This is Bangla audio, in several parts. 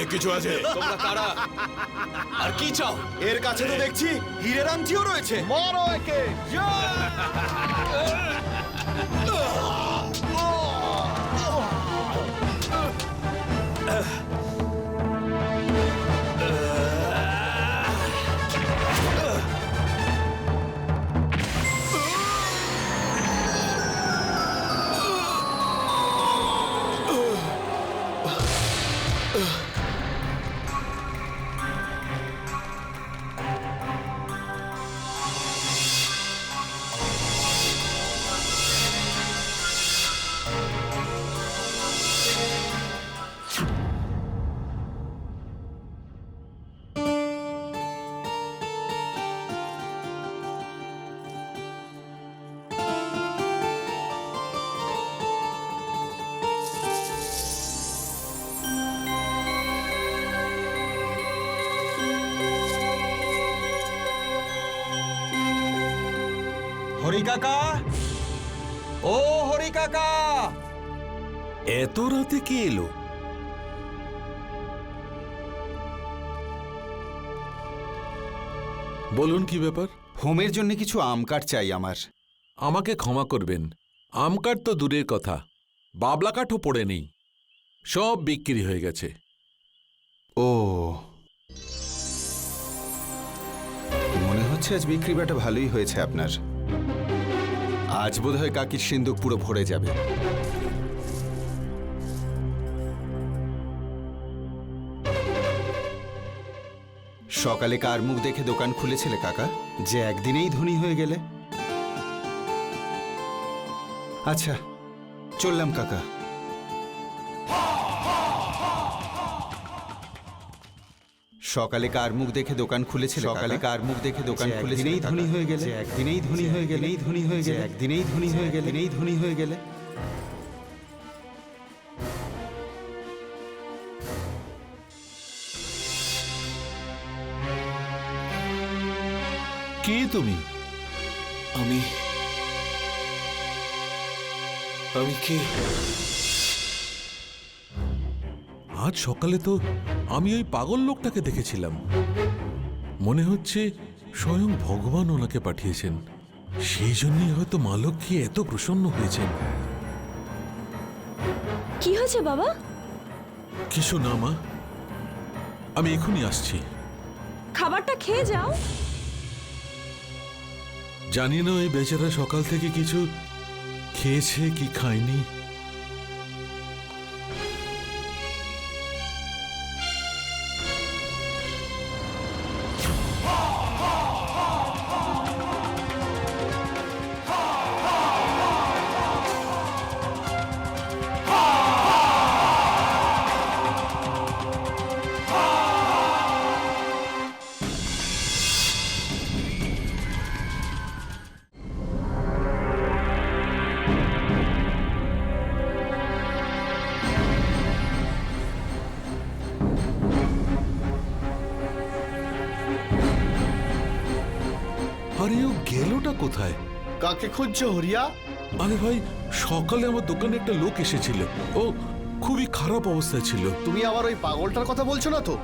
অনেক কিছু আছে। তোমরা কারা? আর কি চাও? এর কাছে তো দেখছি হীরের আংটিও রয়েছে। মরো একে। হরি কাকা। ও হরি কাকা। এত রাতে কে এলো? বলুন কি ব্যাপার? হোমের জন্য কিছু আম কাঠ চাই আমার। আমাকে ক্ষমা করবেন। আম কাঠ তো দূরের কথা। বাবলা কাঠও পড়ে নেই। সব বিক্রি হয়ে গেছে। ও। মনে হচ্ছে আজ বিক্রি বাটা ভালোই হয়েছে আপনার। আজ বোধহয় কাকির সিন্ধুক পুরো ভরে যাবে। সকালে কার মুখ দেখে দোকান খুলেছিলে কাকা? যে একদিনেই ধনী হয়ে গেলে? আচ্ছা চললাম কাকা। সকালে কার মুখ দেখে দোকান খুলেছে সকালে কার মুখ দেখে দোকান খুলেছিলেই ধনী হয়ে গেলে। একদিনেই ধনী হয়ে গেলে। গেলেই ধনী হয়ে গেলে। একদিনেই ধনী হয়ে গেলে। নেই ধনী হয়ে গেলে। কে তুমি? আমি আমি কে? আজ সকালে তো আমি ওই পাগল লোকটাকে দেখেছিলাম। মনে হচ্ছে স্বয়ং ভগবান ওনাকে পাঠিয়েছেন। সেই জন্যই হয়তো মা লক্ষ্মী এত প্রসন্ন হয়েছেন। কি হয়েছে বাবা? কিছু না মা। আমি এখনই আসছি। খাবারটা খেয়ে যাও। জানি না ওই বেচারা সকাল থেকে কিছু খেয়েছে কি খায়নি। কাকে খুঁজছো হরিয়া? আরে ভাই সকালে আমার দোকানে একটা লোক এসেছিল। ও খুবই খারাপ অবস্থায় ছিল। তুমি আবার ওই পাগলটার কথা বলছো না তো?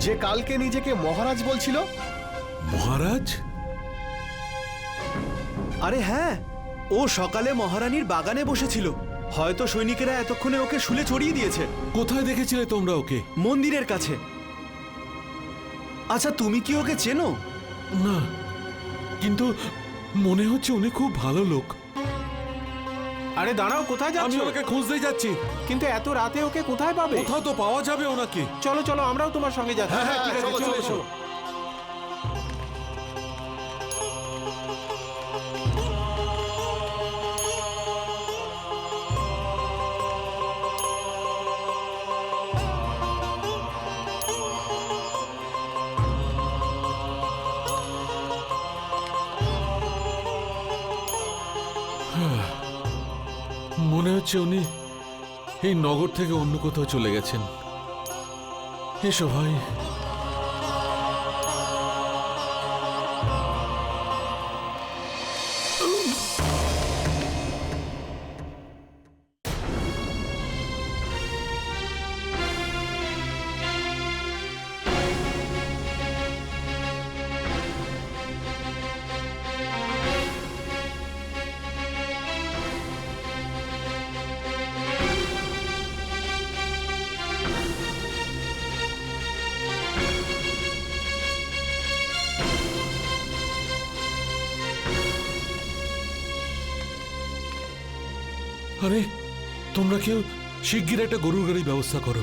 যে কালকে নিজেকে মহারাজ বলছিল? মহারাজ? আরে হ্যাঁ ও সকালে মহারানীর বাগানে বসেছিল। হয়তো সৈনিকেরা এতক্ষণে ওকে শুলে চড়িয়ে দিয়েছে। কোথায় দেখেছিলে তোমরা ওকে? মন্দিরের কাছে। আচ্ছা তুমি কি ওকে চেনো? না কিন্তু মনে হচ্ছে উনি খুব ভালো লোক। আরে দাঁড়াও কোথায় আমি ওকে খুঁজতে যাচ্ছি। কিন্তু এত রাতে ওকে কোথায় পাবে? কোথাও তো পাওয়া যাবে ওনাকে। চলো চলো আমরাও তোমার সঙ্গে যাচ্ছি। হ্যাঁ, হ্যাঁ, ঠিক আছে চলো, চলো। হচ্ছে উনি এই নগর থেকে অন্য কোথাও চলে গেছেন। এসো ভাই। আরে তোমরা কেউ শিগগির একটা গরুর গাড়ির ব্যবস্থা করো।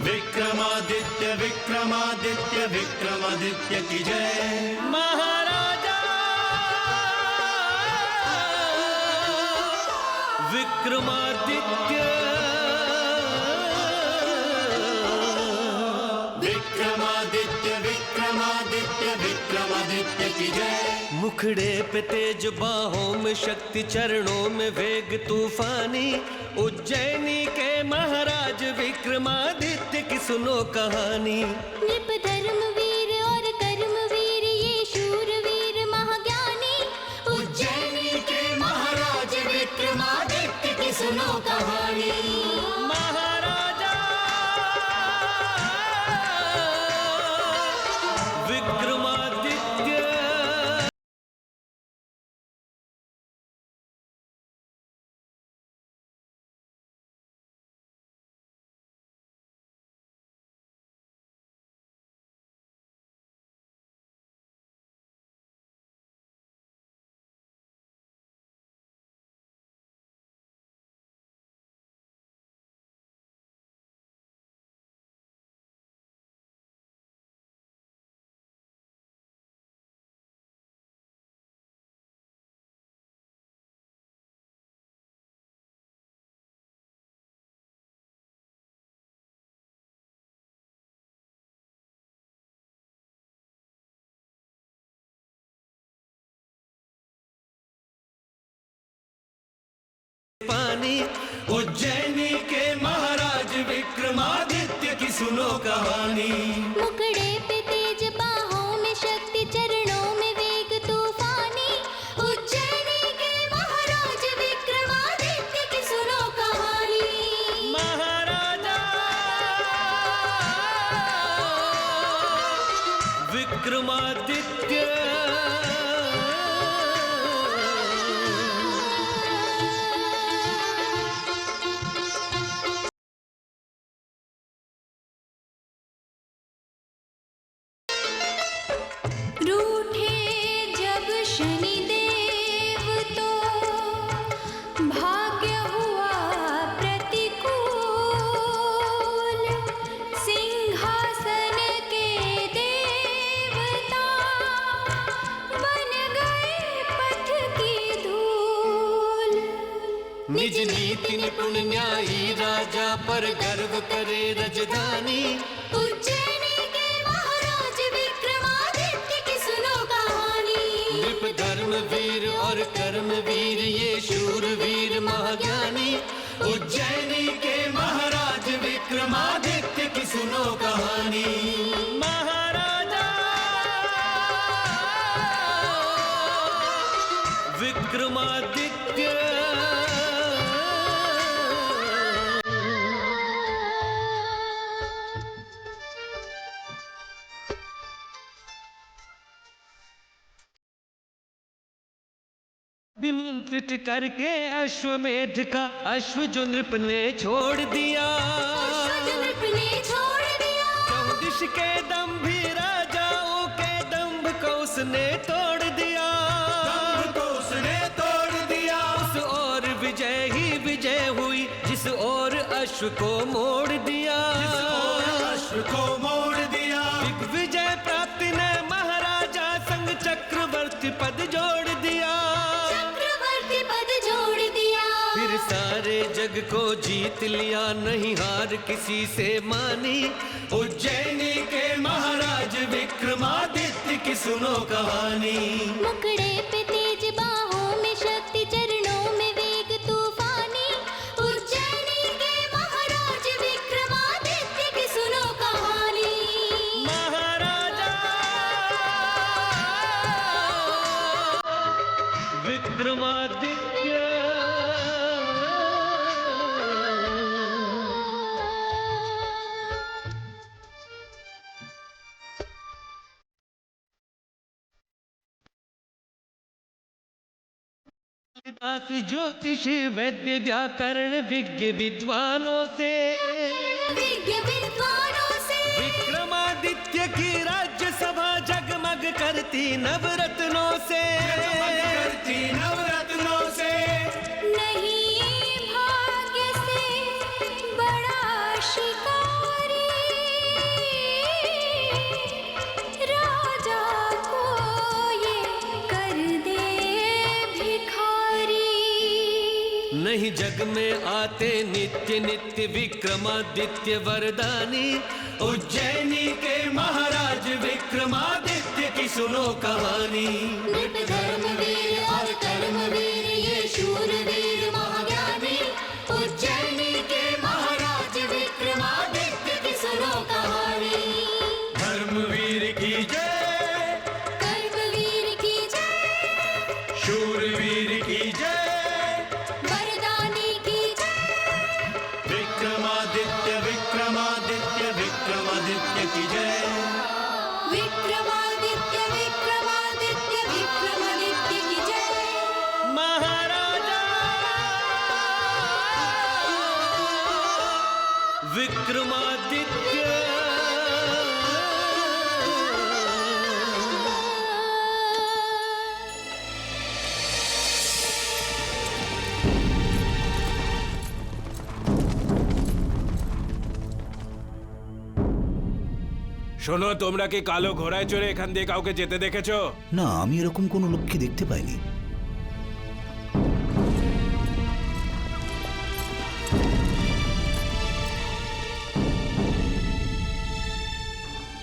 विक्रमादित्य विक्रमादित्य विक्रमादित्य की जय। महाराजा! विक्रमादित्य! विक्रमादित्य विक्रमादित्य विक्रमादित्य की जय। मुखड़े पे तेज बाहों में शक्ति चरणों में वेग तूफानी। उज्जैनी के महाराज विक्रमादित्य सुनो कहानी। नृप धर्म वीर और कर्म वीर ये शूर वीर महाज्ञानी। उज्जैनी के महाराज विक्रमादित्य की सुनो कहानी। न्यायी राजा पर गर्व करे रजधानी। उज्जैनी के महाराज विक्रमादित्य की सुनो कहानी। नृप धर्म वीर और कर्म वीर ये शूर वीर महाज्ञानी। उज्जैनी के महाराज विक्रमादित्य की सुनो कहानी। बिलपित करके अश्वमेध का अश्व जो नृप ने छोड़ दिया। नृप ने छोड़ दिया। चौदिश के दम्भी राजाओं के दम्भ को उसने तोड़ दिया। को उसने तोड़ दिया। उस और विजय ही विजय हुई जिस और अश्व को मोड़ दिया। जिस और अश्व को मोड़ जग को जीत लिया नहीं हार किसी से मानी। उज्जैनी के महाराज विक्रमादित्य की सुनो कहानी। मुखड़े पे तेज बाहों में शक्ति चरणों में वेग तूफानी। उज्जैनी के महाराज विक्रमादित्य की सुनो कहानी। महाराजा! विक्रमादित्य! ज्योतिष वैद्य व्याकरण विज्ञ विद्वानों से। विज्ञ विद्वानों से। विक्रमादित्य की राज्यसभा जगमग करती नवरत्नों से। आते नित्य नित्य विक्रमादित्य वरदानी। उज्जैनी के महाराज विक्रमादित्य की सुनो कहानी। धर्मवीर और कर्मवीर ये शूरवीर। শোনো, তোমরা কি কালো ঘোড়ায় চড়ে এখান দিয়ে কাউকে যেতে দেখেছ? না, আমি এরকম কোনো লোককে দেখতে পাইনি।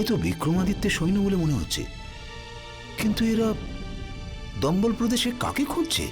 এ তো বিক্রমাদিত্যের সৈন্য বলে মনে হচ্ছে। কিন্তু এরা দম্বল প্রদেশে কাকে খুঁজছে?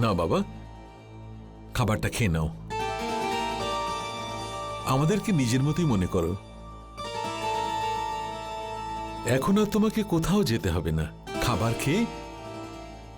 না, বাবা। খাবারটা খেয়ে নাও। আমাদেরকে নিজের মতোই মনে করো। এখন আর তোমাকে কোথাও যেতে হবে না। খাবার খেয়ে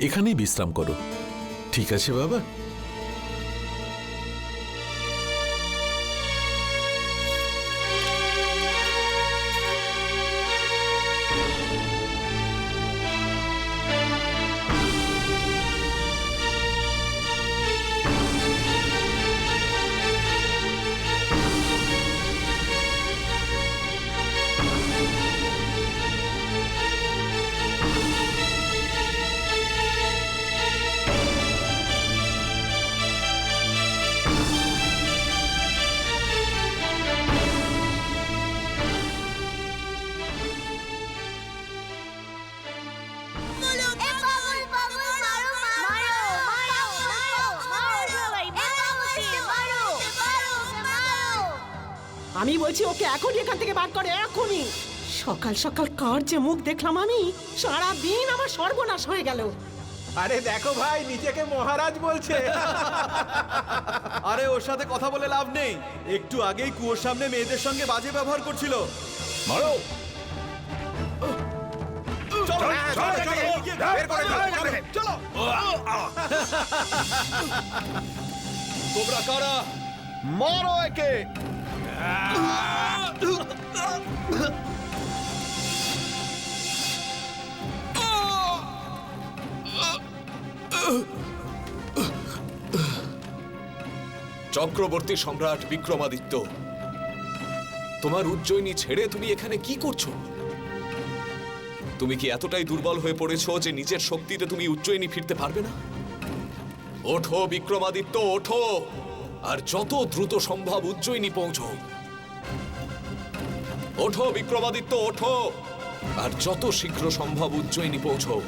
এখানেই বিশ্রাম করো। ঠিক আছে, বাবা? এখনই এখান থেকে বার করে এখনই। সকাল সকাল কার যে মুখ দেখলাম আমি সারা দিন আমার সর্বনাশ হয়ে গেল। আরে দেখো ভাই নিজেকে মহারাজ বলছে। আরে ওর সাথে কথা বলে লাভ নেই। একটু আগেই কুয়োর সামনে মেয়েদের সঙ্গে বাজে ব্যবহার করছিল। মারো। তোমরা কারা? মারো একে। চক্রবর্তী সম্রাট বিক্রমাদিত্য, তোমার উজ্জয়িনী ছেড়ে তুমি এখানে কি করছ? তুমি কি এতটাই দুর্বল হয়ে পড়েছো যে নিজের শক্তিতে তুমি উজ্জয়িনী ফিরতে পারবে না? ওঠো বিক্রমাদিত্য, ওঠো, আর যত দ্রুত সম্ভব উজ্জয়িনী পৌঁছো। ওঠো বিক্রমাদিত্য ওঠো। আর যত শীঘ্র সম্ভব উজ্জয়িনী পৌঁছো।